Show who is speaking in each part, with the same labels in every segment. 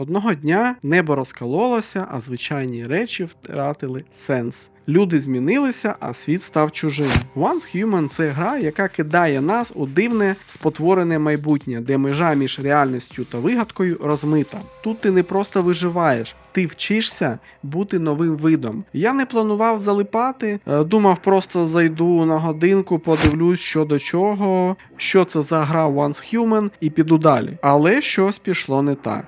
Speaker 1: Одного дня небо розкололося, а звичайні речі втратили сенс. Люди змінилися, а світ став чужим. Once Human це гра, яка кидає нас у дивне спотворене майбутнє, де межа між реальністю та вигадкою розмита. Тут ти не просто виживаєш, ти вчишся бути новим видом. Я не планував залипати, е, думав, просто зайду на годинку, подивлюсь, що до чого, що це за гра Once Human, і піду далі. Але щось пішло не так.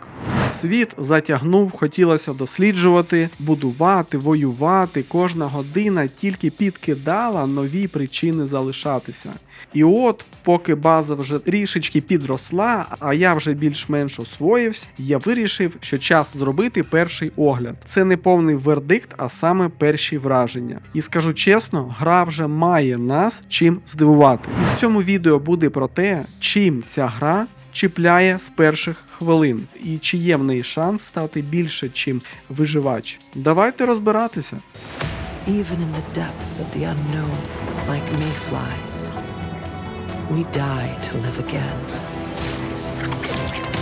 Speaker 1: Світ затягнув, хотілося досліджувати, будувати, воювати. Кожна година тільки підкидала нові причини залишатися. І от, поки база вже трішечки підросла, а я вже більш-менш освоївся, я вирішив, що час зробити перший огляд. Це не повний вердикт, а саме перші враження. І скажу чесно, гра вже має нас чим здивувати. І в цьому відео буде про те, чим ця гра чіпляє з перших хвилин, і чи є в неї шанс стати більше, чим виживач. Давайте розбиратися.
Speaker 2: Even in the depths of the unknown, like mayflies, we die to live again.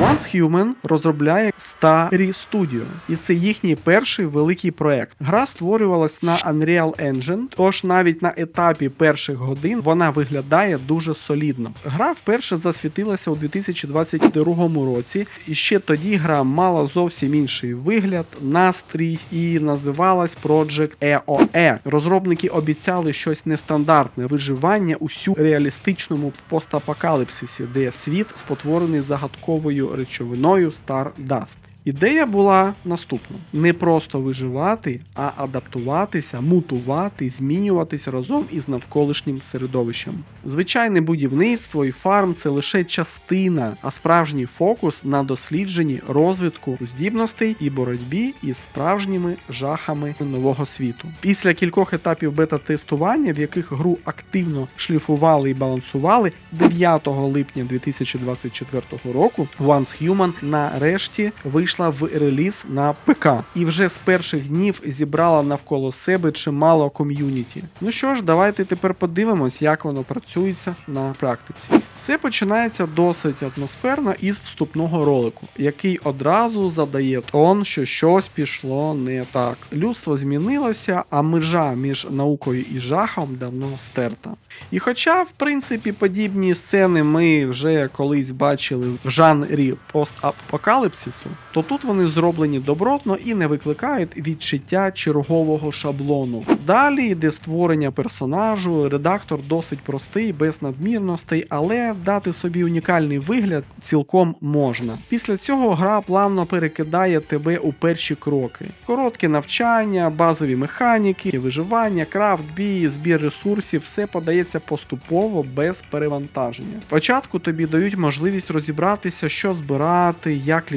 Speaker 1: Once Human розробляє Starry Studio, і це їхній перший великий проект. Гра створювалась на Unreal Engine, тож навіть на етапі перших годин вона виглядає дуже солідно. Гра вперше засвітилася у 2022 році, і ще тоді гра мала зовсім інший вигляд, настрій і називалась Project EOE. Розробники обіцяли щось нестандартне виживання усю реалістичному постапокаліпсисі, де світ спотворений загадковою речовиною Stardust. Ідея була наступна: не просто виживати, а адаптуватися, мутувати, змінюватися разом із навколишнім середовищем. Звичайне будівництво і фарм це лише частина, а справжній фокус на дослідженні розвитку здібностей і боротьбі із справжніми жахами нового світу. Після кількох етапів бета-тестування, в яких гру активно шліфували і балансували, 9 липня 2024 року Once Human нарешті вийшла в реліз на ПК і вже з перших днів зібрала навколо себе чимало ком'юніті. Ну що ж, давайте тепер подивимось, як воно працюється на практиці. Все починається досить атмосферно із вступного ролику, який одразу задає тон, що щось пішло не так. Людство змінилося, а межа між наукою і жахом давно стерта. І хоча, в принципі, подібні сцени ми вже колись бачили в жанрі постапокаліпсису, то тут вони зроблені добротно і не викликають відчуття чергового шаблону. Далі йде створення персонажу, редактор досить простий, без надмірностей, але дати собі унікальний вигляд цілком можна. Після цього гра плавно перекидає тебе у перші кроки: коротке навчання, базові механіки, виживання, крафт, бій, збір ресурсів, все подається поступово без перевантаження. Спочатку тобі дають можливість розібратися, що збирати, як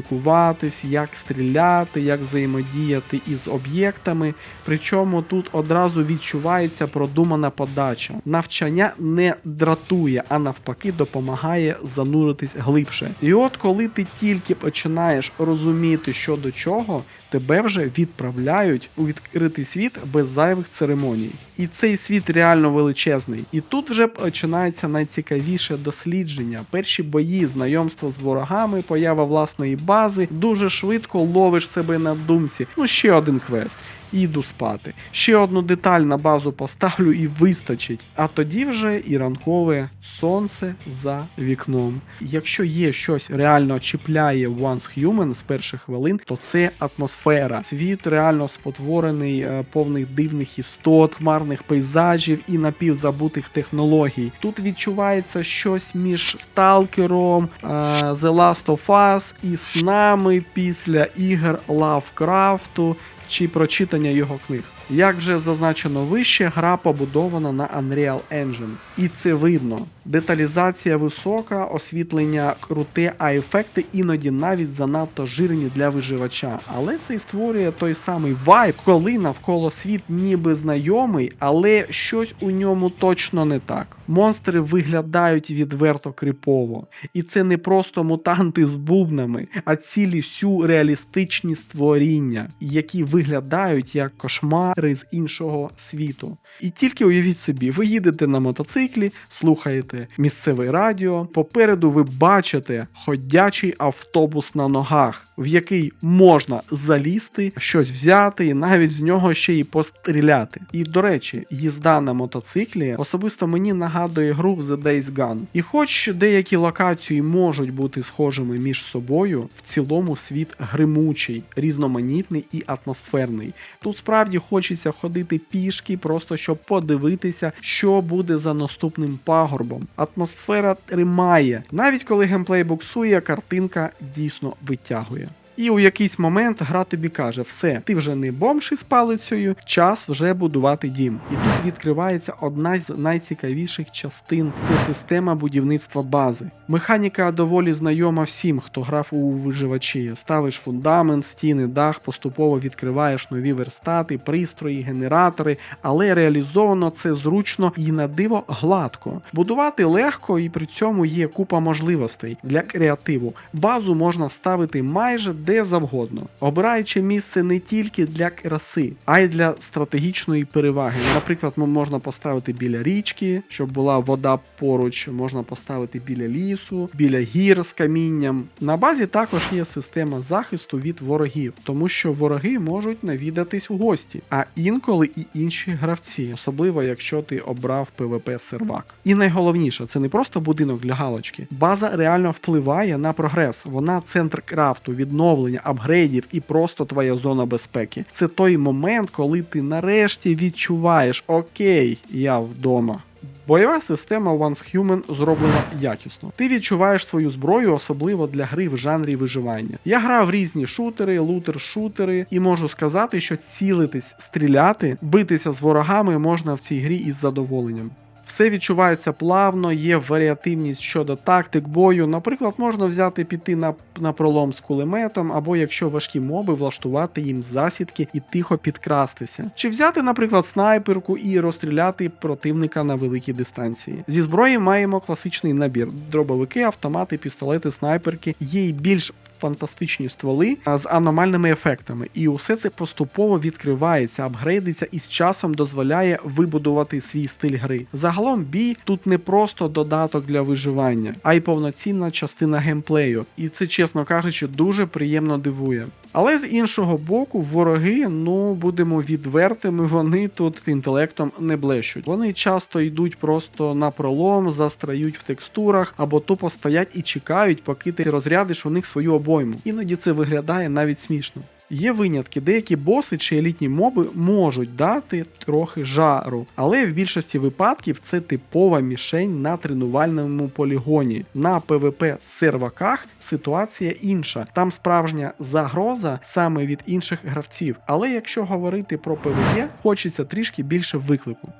Speaker 1: лікуватись, як стріляти, як взаємодіяти із об'єктами. Причому тут одразу відчувається продумана подача. Навчання не дратує, а навпаки допомагає зануритись глибше. І от коли ти тільки починаєш розуміти, що до чого, тебе вже відправляють у відкритий світ без зайвих церемоній. І цей світ реально величезний. І тут вже починається найцікавіше дослідження. Перші бої, знайомство з ворогами, поява власної бази. Дуже швидко ловиш себе на думці. Ну ще один квест. І йду спати. Ще одну деталь на базу поставлю і вистачить. А тоді вже і ранкове сонце за вікном. Якщо є щось реально чіпляє Once Human з перших хвилин, то це атмосфера. Світ реально спотворений, е, повний дивних істот, хмарних пейзажів і напівзабутих технологій. Тут відчувається щось між сталкером, е, The Last of Us і снами після ігор Лавкрафту чи прочитання його книг. Як вже зазначено вище, гра побудована на Unreal Engine, і це видно. Деталізація висока, освітлення круте, а ефекти іноді навіть занадто жирні для виживача. Але це і створює той самий вайб, коли навколо світ ніби знайомий, але щось у ньому точно не так. Монстри виглядають відверто крипово. І це не просто мутанти з бубнами, а цілі сюрреалістичні створіння, які виглядають як кошмар гри з іншого світу. І тільки уявіть собі, ви їдете на мотоциклі, слухаєте місцеве радіо. Попереду ви бачите ходячий автобус на ногах, в який можна залізти, щось взяти, і навіть з нього ще й постріляти. І до речі, їзда на мотоциклі особисто мені нагадує гру The Days Gone. І хоч деякі локації можуть бути схожими між собою, в цілому світ гримучий, різноманітний і атмосферний. Тут справді хочеться ходити пішки, просто щоб подивитися, що буде за наступним пагорбом. Атмосфера тримає, навіть коли геймплей буксує, картинка дійсно витягує. І у якийсь момент гра тобі каже: все, ти вже не бомж із палицею, час вже будувати дім. І тут відкривається одна з найцікавіших частин це система будівництва бази. Механіка доволі знайома всім, хто грав у виживачі. Ставиш фундамент, стіни, дах, поступово відкриваєш нові верстати, пристрої, генератори, але реалізовано це зручно і на диво гладко. Будувати легко і при цьому є купа можливостей для креативу. Базу можна ставити майже де завгодно, обираючи місце не тільки для краси, а й для стратегічної переваги. Наприклад, можна поставити біля річки, щоб була вода поруч, можна поставити біля лісу, біля гір з камінням. На базі також є система захисту від ворогів, тому що вороги можуть навідатись у гості, а інколи і інші гравці, особливо якщо ти обрав PvP сервак. І найголовніше, це не просто будинок для галочки. База реально впливає на прогрес. Вона центр крафту, відновлення, апгрейдів і просто твоя зона безпеки. Це той момент, коли ти нарешті відчуваєш окей, я вдома. Бойова система Once Human зроблена якісно. Ти відчуваєш свою зброю, особливо для гри в жанрі виживання. Я грав різні шутери, лутер-шутери, і можу сказати, що цілитись, стріляти, битися з ворогами можна в цій грі із задоволенням. Все відчувається плавно, є варіативність щодо тактик бою. Наприклад, можна взяти піти на, на пролом з кулеметом, або якщо важкі моби, влаштувати їм засідки і тихо підкрастися. Чи взяти, наприклад, снайперку і розстріляти противника на великій дистанції. Зі зброї маємо класичний набір: дробовики, автомати, пістолети, снайперки. Є й більш фантастичні стволи з аномальними ефектами, і усе це поступово відкривається, апгрейдиться і з часом дозволяє вибудувати свій стиль гри. Загалом бій тут не просто додаток для виживання, а й повноцінна частина геймплею. І це, чесно кажучи, дуже приємно дивує. Але з іншого боку, вороги, ну будемо відвертими, вони тут інтелектом не блещуть. Вони часто йдуть просто на пролом, застряють в текстурах або тупо стоять і чекають, поки ти розрядиш у них свою обойму. Іноді це виглядає навіть смішно. Є винятки, деякі боси чи елітні моби можуть дати трохи жару, але в більшості випадків це типова мішень на тренувальному полігоні. На PvP серваках ситуація інша. Там справжня загроза саме від інших гравців. Але якщо говорити про PvE, хочеться трішки більше виклику.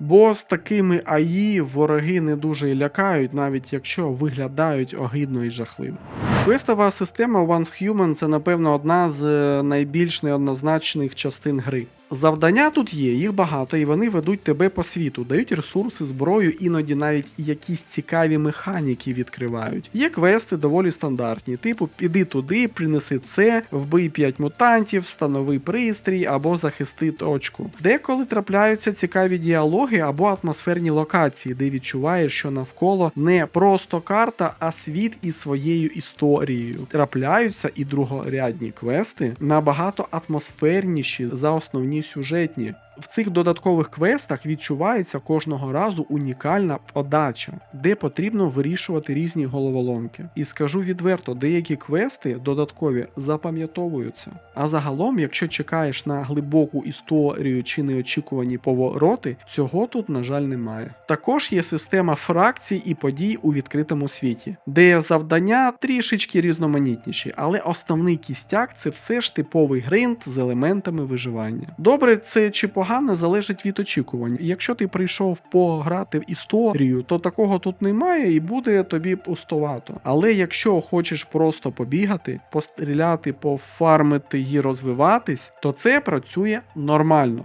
Speaker 1: Бо з такими АІ вороги не дуже лякають, навіть якщо виглядають огидно і жахливо. Квестова система Once Human це, напевно, одна з е, найбільш неоднозначних частин гри. Завдання тут є, їх багато, і вони ведуть тебе по світу, дають ресурси, зброю, іноді навіть якісь цікаві механіки відкривають. Є квести доволі стандартні, типу піди туди, принеси це, вбий 5 мутантів, встанови пристрій або захисти точку. Деколи трапляються цікаві діалоги або атмосферні локації, де відчуваєш, що навколо не просто карта, а світ із своєю історією. Трапляються і другорядні квести набагато атмосферніші за основні сюжетні. В цих додаткових квестах відчувається кожного разу унікальна подача, де потрібно вирішувати різні головоломки. І скажу відверто, деякі квести додаткові запам'ятовуються. А загалом, якщо чекаєш на глибоку історію чи неочікувані повороти, цього тут, на жаль, немає. Також є система фракцій і подій у відкритому світі, де завдання трішечки різноманітніші, але основний кістяк це все ж типовий гринд з елементами виживання. Добре, це чи погано залежить від очікувань. Якщо ти прийшов пограти в історію, то такого тут немає і буде тобі пустовато. Але якщо хочеш просто побігати, постріляти, пофармити і розвиватись, то це працює нормально.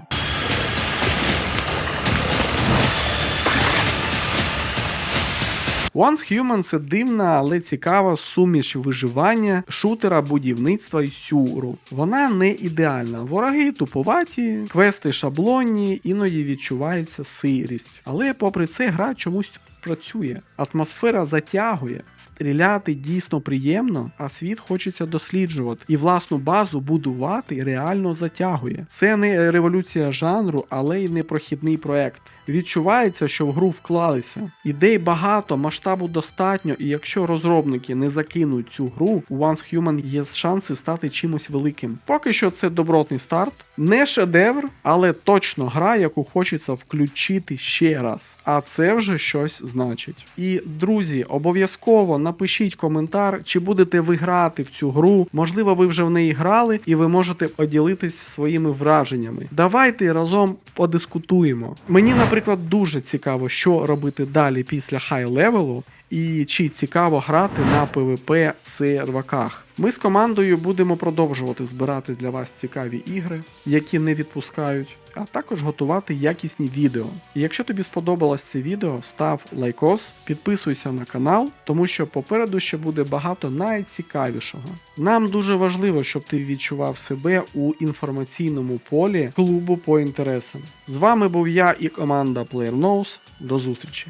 Speaker 1: Once Human це дивна, але цікава суміш виживання, шутера, будівництва і сюру. Вона не ідеальна. Вороги туповаті, квести шаблонні, іноді відчувається сирість. Але попри це гра чомусь працює. Атмосфера затягує, стріляти дійсно приємно, а світ хочеться досліджувати. І власну базу будувати реально затягує. Це не революція жанру, але й не прохідний проект. Відчувається, що в гру вклалися. Ідей багато, масштабу достатньо, і якщо розробники не закинуть цю гру, у Once Human є шанси стати чимось великим. Поки що це добротний старт, не шедевр, але точно гра, яку хочеться включити ще раз. А це вже щось значить. І друзі, обов'язково напишіть коментар, чи будете ви грати в цю гру. Можливо, ви вже в неї грали, і ви можете поділитись своїми враженнями. Давайте разом подискутуємо. Мені, наприклад, дуже цікаво, що робити далі після хай-левелу. І чи цікаво грати на PvP серваках. Ми з командою будемо продовжувати збирати для вас цікаві ігри, які не відпускають, а також готувати якісні відео. І якщо тобі сподобалось це відео, став лайкос, підписуйся на канал, тому що попереду ще буде багато найцікавішого. Нам дуже важливо, щоб ти відчував себе у інформаційному полі клубу по інтересам. З вами був я і команда PlayerKnows. До зустрічі!